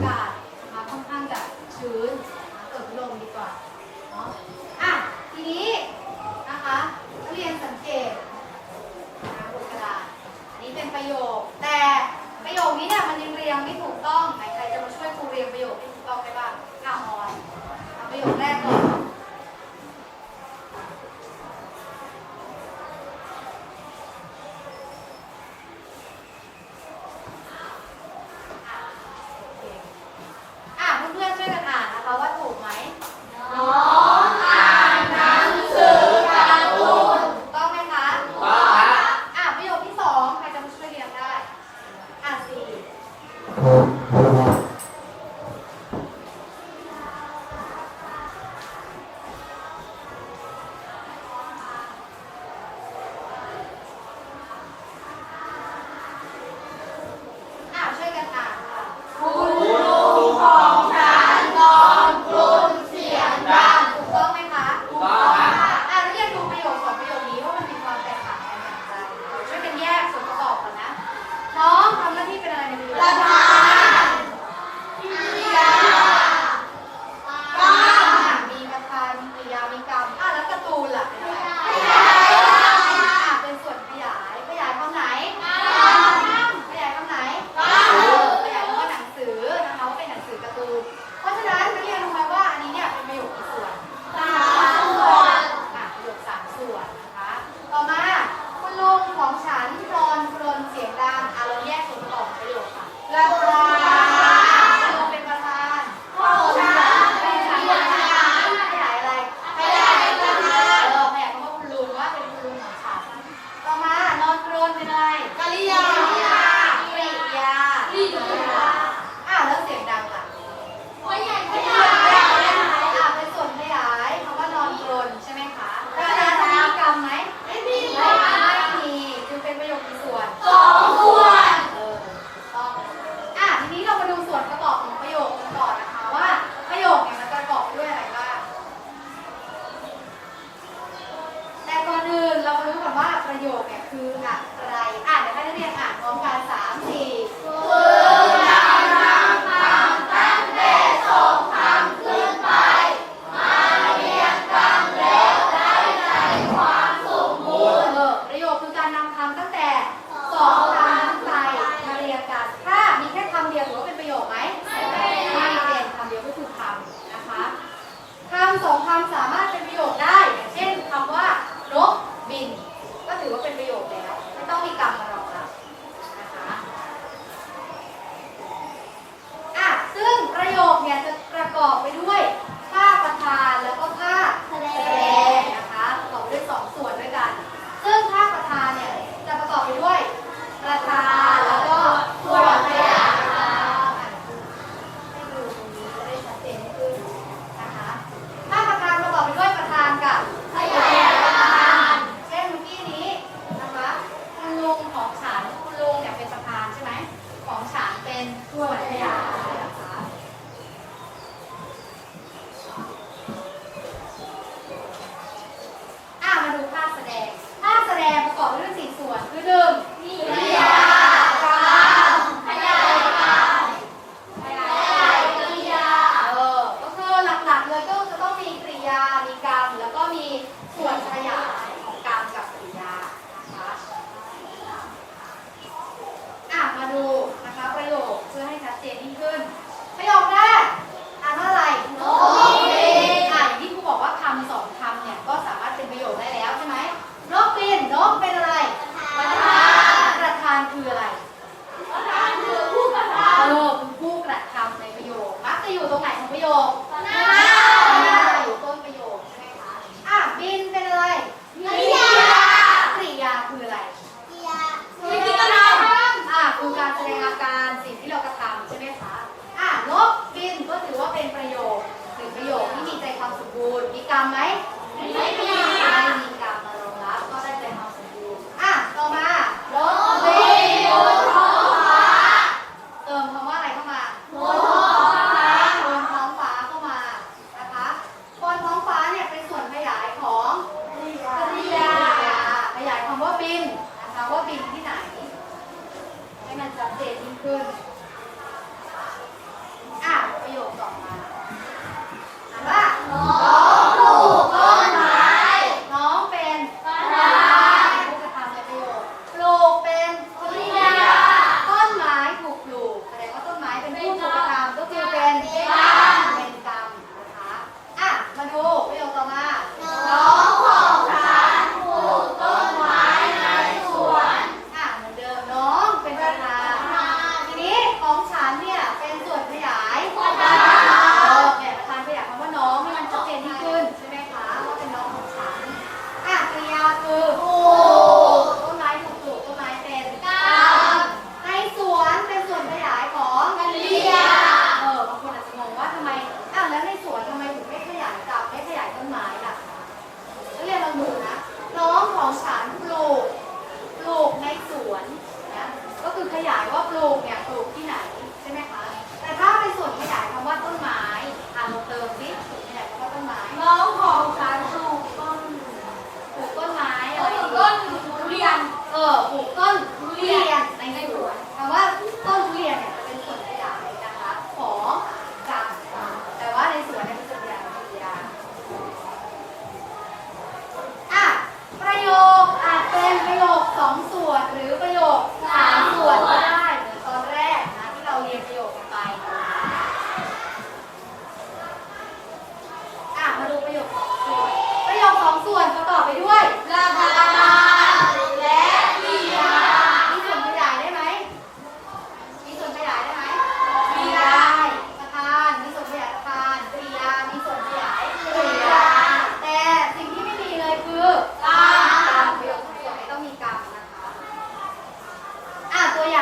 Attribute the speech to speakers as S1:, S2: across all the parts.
S1: 깎아 เป็นส่วน
S2: ขยา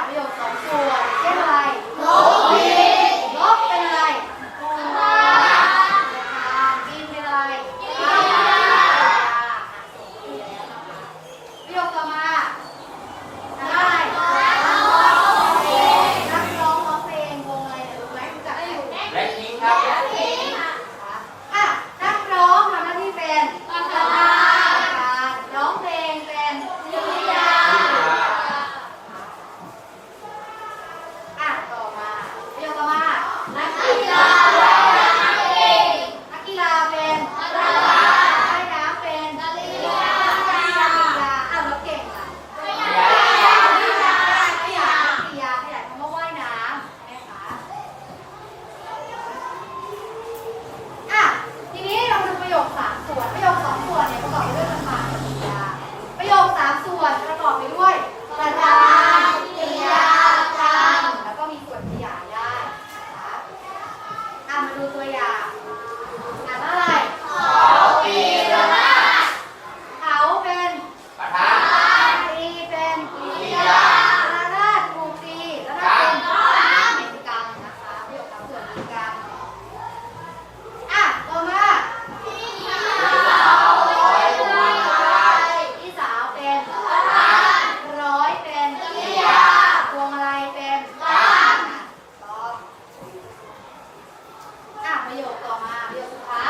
S1: จประโยคส
S2: องส่ว
S1: เช่นอะไรลบลบเป็นอะไร
S2: กิ
S1: นเป็นอะไรประโยคต่อมาได้นักรองร้อ
S2: ง
S1: เพลงวงอะไรเนี่ยรู้ไหมรู้จัไหม
S3: แบ
S1: ล็คบนัก ประโยคต่อมาประโยคสุดท้าย